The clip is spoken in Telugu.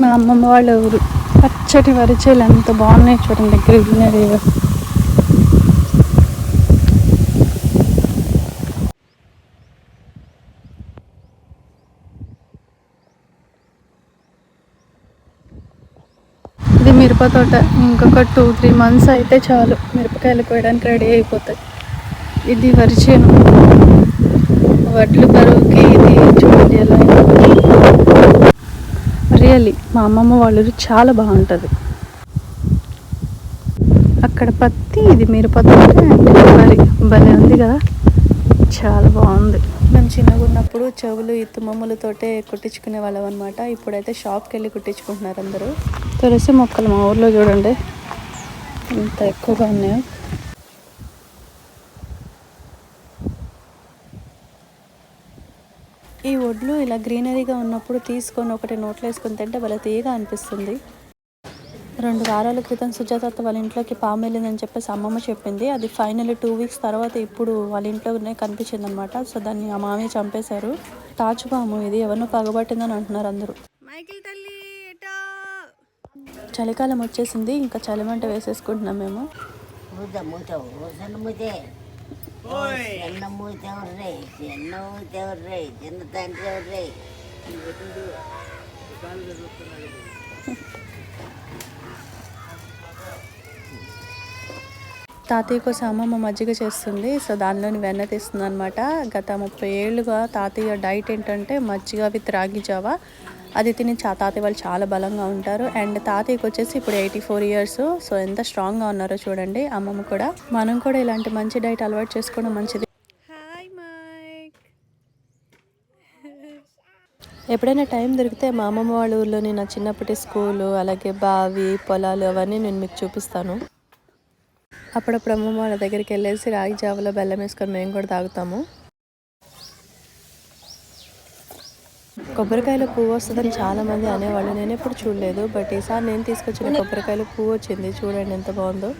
మా అమ్మమ్మ వాళ్ళ ఊరు. పచ్చటి వరిచేలు ఎంత బాగున్నాయి చూడండి గ్రీనరీ ఇది మిరప తోట. ఇంకొక టూ త్రీ మంత్స్ అయితే చాలు. మిరపకాయలు కోయడానికి రెడీ అయిపోతాయి. ఇది వరిచేను. వడ్లు బరువుకి ఇది చూడండి ఎలా రియల్లీ మా అమ్మమ్మ వాళ్ళ చాలా బాగుంటుంది. అక్కడ పత్తి ఇది మిరప తోట అండ్ వరి. భలే ఉంది కదా? చాలా బాగుంది. మేము చిన్నగా ఉన్నప్పుడు చెవులు ఈ తుమ్మములతోటే కుట్టించుకునే వాళ్ళం అనమాట ఇప్పుడైతే షాప్కి వెళ్ళి కుట్టించుకుంటున్నారు అందరూ. తులసి మొక్కలు మా ఊర్లో చూడండి. ఎంత ఎక్కువగా ఉన్నాయో. ఈ ఒడ్లు ఇలా గ్రీనరీగా ఉన్నప్పుడు తీసుకొని ఒకటి నోట్లో వేసుకొని తింటే భలే తీయగా అనిపిస్తుంది. రెండు వారాల క్రితం సుజాత వాళ్ళ ఇంట్లోకి పాము వెళ్ళిందని చెప్పేసి అమ్మమ్మ చెప్పింది. అది ఫైనల్ టూ వీక్స్ తర్వాత ఇప్పుడు వాళ్ళ ఇంట్లోనే కనిపించింది అనమాట సో దాన్ని ఆ మామయ్య చంపేశారు. తాచు పాము ఇది ఎవరినో పగబట్టిందని అంటున్నారు అందరూ. చలికాలం వచ్చేసింది. ఇంకా చలిమంట వేసేసుకుంటున్నాం మేము మూత మూత సన్న మూతే చిన్న మూత ఎవర్రే చిన్న మూత ఎవర్రే చిన్న తండ్రి ఎవర్రే తాతయ్య కోసం అమ్మమ్మ మజ్జిగ చేస్తుంది. సో దానిలోని వెన్న తీస్తుంది అనమాట గత ముప్పై ఏళ్ళుగా తాతయ్య డైట్ ఏంటంటే మజ్జిగ విత్ రాగి జావా. అది తిని చా తాతయ్య వాళ్ళు చాలా బలంగా ఉంటారు. అండ్ తాతయ్యకి వచ్చేసి ఇప్పుడు ఎయిటీ ఫోర్ ఇయర్స్. సో ఎంత స్ట్రాంగ్గా ఉన్నారో చూడండి అమ్మమ్మ కూడా. మనం కూడా ఇలాంటి మంచి డైట్ అలవాటు చేసుకోవడం మంచిది. ఎప్పుడైనా టైం దొరికితే మా అమ్మమ్మ వాళ్ళ ఊర్లోని నా చిన్నప్పటి స్కూలు అలాగే బావి పొలాలు అవన్నీ నేను మీకు చూపిస్తాను. అప్పుడప్పుడు అమ్మమ్మ వాళ్ళ దగ్గరికి వెళ్ళేసి రాగి జావలో బెల్లం వేసుకొని మేము కూడా తాగుతాము. కొబ్బరికాయలో పువ్వు వస్తుందని చాలా మంది అనేవాళ్ళు. నేను ఎప్పుడు చూడలేదు బట్ ఈసారి నేను తీసుకొచ్చిన కొబ్బరికాయలో పువ్వు వచ్చింది. చూడండి ఎంత బాగుందో.